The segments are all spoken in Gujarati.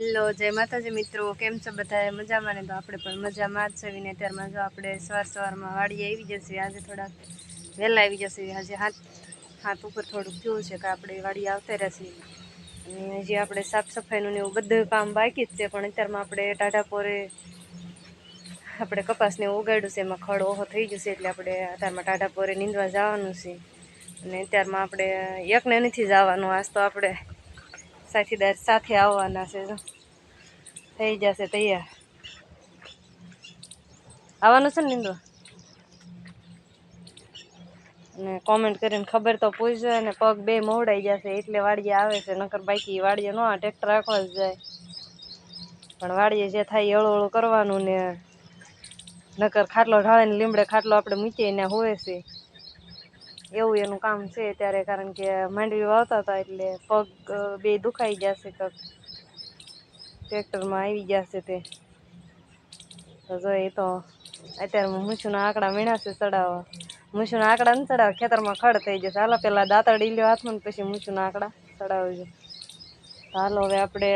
હેલો, જય માતાજી મિત્રો. કેમ છો બધા મજામાં ને? તો આપણે પણ મજામાં જ છે વિને અત્યારમાં જો આપણે સવાર સવારમાં વાડીએ આવી જશે આજે થોડાક વહેલા આવી જશે આજે હાથ હાથ ઉપર થોડુંક થયું છે કે આપણે વાડી આવતા રહેશે અને હજી આપણે સાફ સફાઈનું ને એવું બધું કામ બાકી જ છે, પણ અત્યારમાં આપણે ટાઢા પોરે આપણે કપાસને ઉગાડ્યું છે. એમાં ખડ ઓહો થઈ જશે એટલે આપણે અત્યારમાં ટાઢા પોરે નીંદવા જવાનું છે. અને અત્યારમાં આપણે એકને નથી જવાનું. આજ તો આપણે સાથીદાર સાથે આવવાના છે થઈ જશે તૈયાર. આવવાનું છે ને નિંદો? અને કોમેન્ટ કરીને ખબર તો પૂછજો અને પગ બે મોડાઈ જશે એટલે વાડીએ આવે છે, નકર બાકી વાડીએ ન ટ્રેક્ટર રાખવા જ જાય. પણ વાડીએ જે થાય હળું હળું કરવાનું ને નકર ખાટલો ઢાળીને લીમડે ખાટલો આપણે મૂકીએ ને હોય છે. એવું એનું કામ છે ત્યારે કારણ કે માંડવી વાવતા હતા એટલે પગ બે દુખાઈ જશે કંઈક ટ્રેક્ટરમાં આવી જશે તે. તો જો એ તો અત્યારે મૂછુના આંકડા મીણાશે ચડાવવા મૂછુના આંકડા ન ચડાવે ખેતરમાં ખડ થઈ જશે. હાલો, પેલા દાંતરડી લ્યો હાથમાં પછી મૂછુના આંકડા ચડાવજો હાલો, હવે આપણે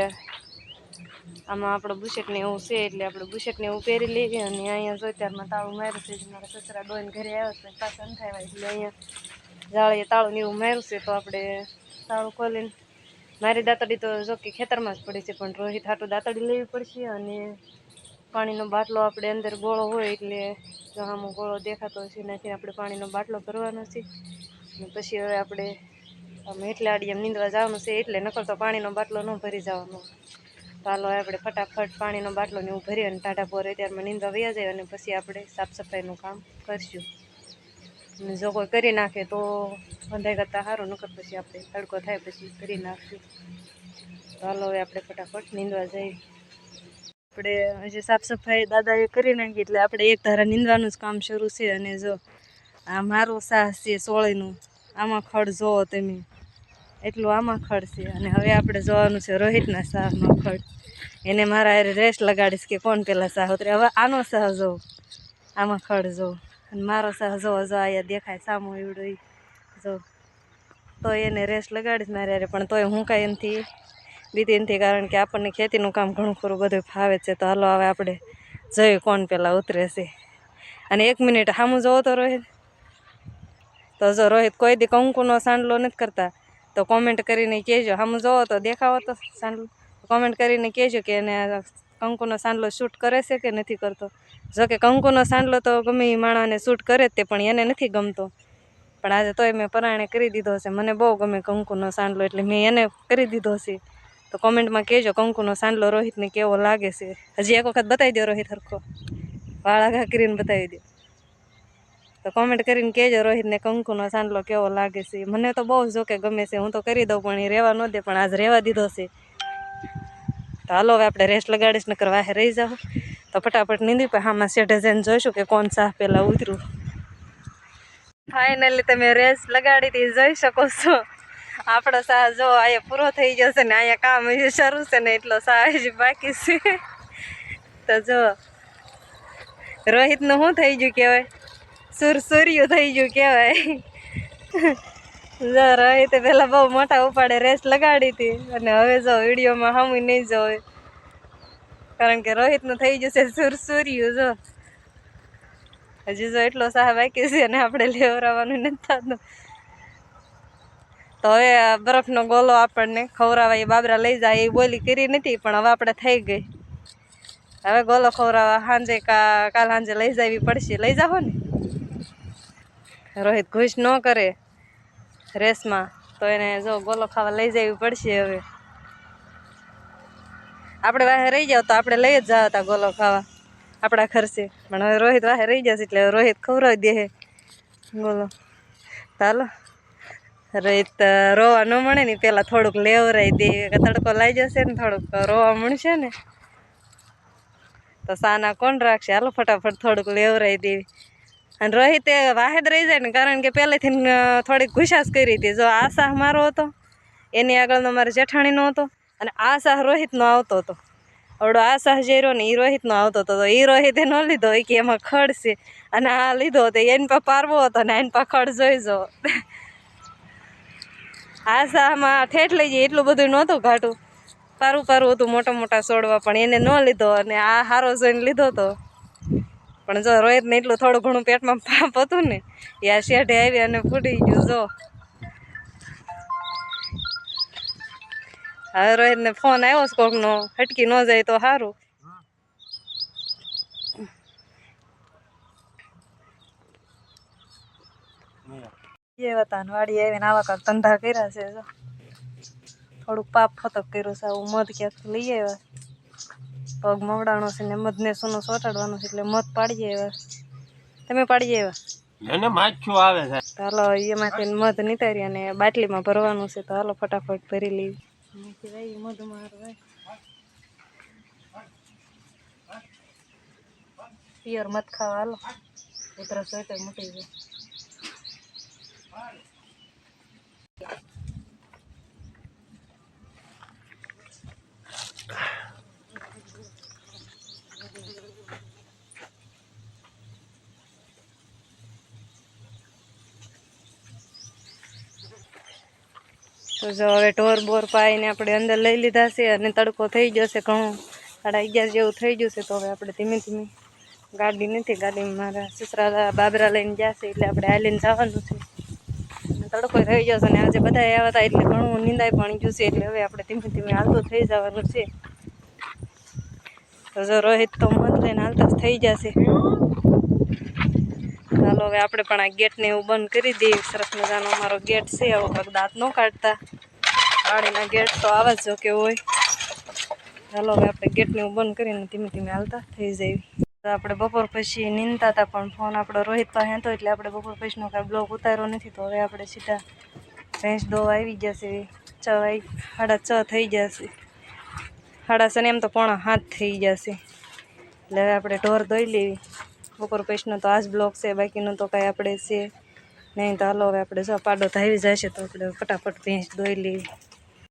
આમાં આપણો બુશેટને એવું છે એટલે આપણે બુશેટને એવું પહેરી લઈએ અને અહીંયા જો ત્યારમાં તાળું માર્યું છે મારા સસરા ડોઈને ઘરે આવ્યો છે, પાછા થાય એટલે અહીંયા જાળીએ તાળું ને એવું માર્યું છે, તો આપણે તાળું ખોલીને મારી દાંતડી તો જો કે ખેતરમાં જ પડી છે, પણ રોહિત હાટું દાંતડી લેવી પડશે અને પાણીનો બાટલો આપણે અંદર ગોળો હોય એટલે જો આમ ગોળો દેખાતો હશે એનાથી આપણે પાણીનો બાટલો ભરવાનો છે. અને પછી હવે આપણે આમ એટલા આડી એમ નીંદવા જવાનું છે, એટલે નકર તો પાણીનો બાટલો ન ભરી જવાનો. હાલો આપણે ફટાફટ પાણીનો બાટલો ને એવું ભરી અને ટાટા પોરે ત્યારમાં નીંદવા વયા જાય અને પછી આપણે સાફ સફાઈનું કામ કરશું. જો કોઈ કરી નાખે તો અંધાઈ કરતાં સારું, નકર પછી આપણે તડકો થાય પછી કરી નાખશું. ચાલો હવે આપણે ફટાફટ નીંદવા જઈએ. આપણે હજી સાફ સફાઈ દાદાએ કરી નાખી એટલે આપણે એક ધારા નીંદવાનું જ કામ શરૂ છે અને જો આ મારું સાહસ છે સોળીનું આમાં ખડ જોવો તમે. એટલું આમાં ખડ છે. અને હવે આપણે જોવાનું છે રોહિતના સાહમાં ખડ. એને મારા હારે રેસ લગાડીશ કે કોણ પેલા સાહ ઉતરે? હવે આનો સાહ જોઉં. આમાં ખડ જોઉં. અને મારો સાહ જો હજો અહીંયા દેખાય, સામો એવડો જો. તો એને રેસ લગાડીશ મારે હારે, પણ તોય હું કાંઈ એમથી બીતી નથી, કારણ કે આપણને ખેતીનું કામ ઘણું ખરું બધું ફાવે છે. તો હાલો હવે આપણે જોઈએ કોણ પહેલાં ઉતરે છે. અને એક મિનિટ સામું જોવો તો રોહિત. તો જો રોહિત કોઈ દી કંકુનો સાંડલો નથી કરતા. તો કોમેન્ટ કરીને કહેજો. હમ જોવો તો દેખાવો તો સાંડલો. કોમેન્ટ કરીને કહેજો કે એને કંકુનો સાંડલો શૂટ કરે છે કે નથી કરતો? જો કે કંકુનો સાંડલો તો ગમે એ માણસને શૂટ કરે જ તે, પણ એને નથી ગમતો. પણ આજે તોય મેં પરાણે કરી દીધો છે. મને બહુ ગમે કંકુનો સાંડલો, એટલે મેં એને કરી દીધો છે. તો કોમેન્ટમાં કહેજો કંકુનો સાંડલો રોહિતને કેવો લાગે છે? હજી એક વખત બતાવી દો રોહિત હરખો. વાળા ઘા કરીને બતાવી દો તો કોમેન્ટ કરીને કહેજો રોહિતને કંકુનો સાંડલો કેવો લાગે છે. મને તો બહુ જોકે ગમે છે. હું તો કરી દઉં પણ એ રહેવા ન દે, પણ આજ રહેવા દીધો છે. તો હાલો હવે આપણે રેસ્ટ લગાડીશ, નકર વાહે રહી જાઓ. તો ફટાફટ નીંદી પણ આમાં શેઠે જઈને જોઈશું કે કોણ સાહ પહેલાં ઉતરું. ફાઇનલી તમે રેસ લગાડી હતી જોઈ શકો છો. આપણો સાહ જો અહીંયા પૂરો થઈ જશે ને અહીંયા કામ શરૂ છે ને એટલો સાહ બાકી છે. તો જો, રોહિતનું શું થઈ ગયું કહેવાય? સુરસુર્યું થઈ ગયું કહેવાય. જરા એ તે પહેલાં બહુ મોટા ઉપાડે રેસ લગાડી હતી. અને હવે જો વિડીયોમાં હમું નહીં જોવે. કારણ કે રોહિતનું થઈ જશે સુરસુર્યું, જો. હજી જો એટલો સાહ બાકી છે અને આપણે લેવરાવાનું નથી થતું. તો હવે બરફનો ગોલો આપણને ખવરાવા એ બાબરા લઈ જાય એ બોલી કરી નથી, પણ હવે આપણે થઈ ગઈ. હવે ગોલો ખવરાવા સાંજે કા કાલ સાંજે લઈ જવી પડશે. લઈ જાઓ ને રોહિત ઘૂસ ન કરે રેસમાં. તો એને જો ગોલો ખાવા લઈ જવી પડશે હવે. આપણે વાહે રહી જાવ તો આપણે લઈ જ જાવ હતા ગોલો ખાવા. આપણા ખર્ચે પણ હવે રોહિત વાહે રહી જશે એટલે રોહિત ખવડાવી દે ગોલો. ચાલો. રોહિત રોવા ન મળે ને પહેલાં થોડુંક લેવરાઈ દે. તડકો લાઈ જશે ને થોડુંક રોવા મળશે ને. તો સાના કોણ રાખશે? હાલો ફટાફટ થોડુંક લેવરાઈ દેવી. અને રોહિતે વાહેદ રહી જાય ને, કારણ કે પહેલેથી થોડીક ઘુસાસ કરી હતી. જો આ સાહ મારો હતો, એની આગળનો મારો જેઠાણીનો હતો, અને આ સાહ રોહિતનો આવતો હતો. આવડો આ સાહ જે રહ્યો ને એ રોહિતનો આવતો હતો. તો એ રોહિતે ન લીધો એ કે એમાં ખડ છે. અને આ લીધો હતો એની પા પારવો હતો ને એની પા ખડ જોઈ જો આ સાહમાં ઠેઠ લઈ જઈએ એટલું બધું નહોતું ઘાટું. પારું પારું હતું, મોટા મોટા છોડવા પણ એને ન લીધો, અને આ હારો જોઈને લીધો તો. પણ જો રોહિતને એટલું થોડું ઘણું પેટમાં પાપ હતું ને, એ આ શેઠે આવી અને ફૂટી ગયું, જો. હવે રોહિતને ફોન આવ્યો છે કોકનો, હટકી ન જાય તો સારું એ હતા આવીને આવા કાંક ધંધા કર્યા છે, જો. થોડુંક પાપ ફતક કર્યું છે, આવું મધ ક્યાંક લઈ આવ્યા. પગ મવડાવવાનો છે ને મધને સોનો સોટાડવાનો છે એટલે મધ પાડીએ આવ્યા તમે પાડી આવ્યા એને માછું આવે છે. તો હાલો એમાંથી મધ નીતારી અને બાટલીમાં ભરવાનું છે તો હાલો ફટાફટ ભરી લેવી મધ મારવા પિયર મધ ખાવા હાલો. ઉતરા સ્વેટર મૂકી જાય તો જો હવે ઢોર બોર પાઈને આપણે અંદર લઈ લીધા છે અને તડકો થઈ જશે ઘણું. સાડા અગિયાર જેવું થઈ જશે તો હવે આપણે ધીમે ધીમે ગાડી નથી, ગાડીમાં મારા સસરા બાબરા લઈને જશે એટલે આપણે હાલીને જવાનું છે. તડકો થઈ જશે અને આજે બધા આવ્યા હતા એટલે ઘણું નિંદાઈ પણ ગયું છે એટલે હવે આપણે ધીમે ધીમે હાલતું થઈ જવાનું છે. તો જો રોહિત તો મત લઈને હાલતા થઈ જશે ચાલો હવે આપણે પણ આ ગેટને એવું બંધ કરી દઈએ. સરસ મજાનો અમારો ગેટ છે. આવો કાંઈક દાંત ન કાઢતા. ગાડીના ગેટ તો આવા જ જો કે હોય. ચાલો હવે આપણે ગેટને એવું બંધ કરીને ધીમે ધીમે હાલતા થઈ જઈએ. આપણે બપોર પછી નીંદતા હતા, પણ ફોન આપણો રોહિત પાસે હતો એટલે આપણે બપોર પછીનો કાંઈ બ્લોક ઉતાર્યો નથી. તો હવે આપણે સીધા ભેંસ દો આવી જશે છ. સાડા છ થઈ જશે સાડા છ ને એમ તો પોણા હાથ થઈ જશે એટલે હવે આપણે ઢોર ધોઈ લેવી. બપોર પછીનો તો આ જ બ્લોક છે, બાકીનો તો કાંઈ આપણે છે નહીં તો હાલો હવે આપણે જો પાડો ધાવી જાય છે તો આપણે ફટાફટ ભેંસ દોઈ લેવી